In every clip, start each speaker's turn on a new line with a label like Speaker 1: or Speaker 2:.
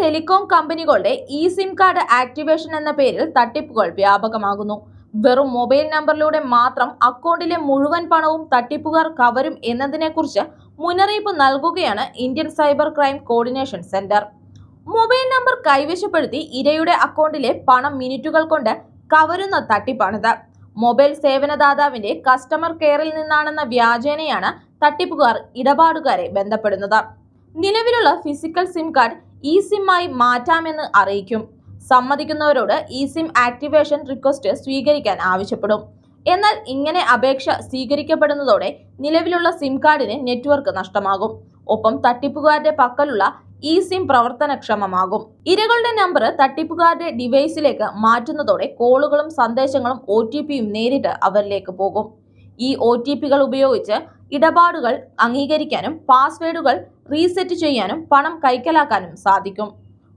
Speaker 1: Telecom കമ്പനികളുടെ E SIM card activation എന്ന പേരിൽ തട്ടിപ്പുകൾ വ്യാപകമാകുന്നു. വെറും മൊബൈൽ നമ്പറിലൂടെ മാത്രം അക്കൗണ്ടിലെ മുഴുവൻ പണവും തട്ടിപ്പുകാർ കവരും എന്നതിനെക്കുറിച്ച് മുന്നറിയിപ്പ് നൽകുകയാണ് Indian cyber crime coordination centre. Mobile number കൈവശപ്പെടുത്തി ഇരയുടെ അക്കൗണ്ടിലെ പണം മിനിറ്റുകൾ കൊണ്ട് കവരുന്ന തട്ടിപ്പാണിത്. മൊബൈൽ സേവനദാതാവിന്റെ കസ്റ്റമർ കെയറിൽ നിന്നാണെന്ന വ്യാജേനയാണ് തട്ടിപ്പുകാർ ഇടപാടുകാരെ ബന്ധപ്പെടുന്നത്. നിലവിലുള്ള ഫിസിക്കൽ സിം കാർഡ് ഇ സിമ്മായി മാറ്റാമെന്ന് അറിയിക്കും. സമ്മതിക്കുന്നവരോട് ഇ സിം ആക്ടിവേഷൻ റിക്വസ്റ്റ് സ്വീകരിക്കാൻ ആവശ്യപ്പെടും. എന്നാൽ ഇങ്ങനെ അപേക്ഷ സ്വീകരിക്കപ്പെടുന്നതോടെ നിലവിലുള്ള സിം കാർഡിന് നെറ്റ്വർക്ക് നഷ്ടമാകും. ഒപ്പം തട്ടിപ്പുകാരുടെ പക്കലുള്ള ഇ സിം പ്രവർത്തനക്ഷമമാകും. ഇരകളുടെ നമ്പർ തട്ടിപ്പുകാരുടെ ഡിവൈസിലേക്ക് മാറ്റുന്നതോടെ കോളുകളും സന്ദേശങ്ങളും ഒ നേരിട്ട് അവരിലേക്ക് പോകും. ഈ ഒ ഉപയോഗിച്ച് ഇടപാടുകൾ അംഗീകരിക്കാനും പാസ്വേഡുകൾ റീസെറ്റ് ചെയ്യാനും പണം കൈക്കലാക്കാനും സാധിക്കും.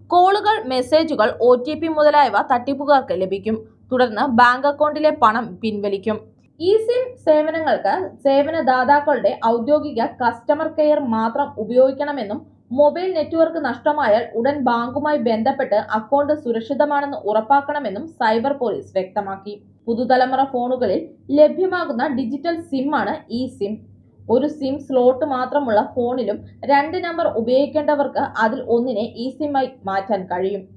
Speaker 1: കോളുകൾ മെസ്സേജുകൾ ഒ മുതലായവ തട്ടിപ്പുകാർക്ക് ലഭിക്കും. തുടർന്ന് ബാങ്ക് അക്കൗണ്ടിലെ പണം പിൻവലിക്കും. ഇ സിം സേവനങ്ങൾക്ക് സേവനദാതാക്കളുടെ ഔദ്യോഗിക കസ്റ്റമർ കെയർ മാത്രം ഉപയോഗിക്കണമെന്നും മൊബൈൽ നെറ്റ്വർക്ക് നഷ്ടമായാൽ ഉടൻ ബാങ്കുമായി ബന്ധപ്പെട്ട് അക്കൗണ്ട് സുരക്ഷിതമാണെന്ന് ഉറപ്പാക്കണമെന്നും സൈബർ പോലീസ് വ്യക്തമാക്കി. പുതുതലമുറ ഫോണുകളിൽ ലഭ്യമാകുന്ന ഡിജിറ്റൽ സിമ്മാണ് ഇ സിം ഒരു സിം സ്ലോട്ട് മാത്രമുള്ള ഫോണിലും രണ്ട് നമ്പർ ഉപയോഗിക്കേണ്ടവർക്ക് അതിൽ ഒന്നിനെ ഇ സിമ്മായി മാറ്റാൻ കഴിയും.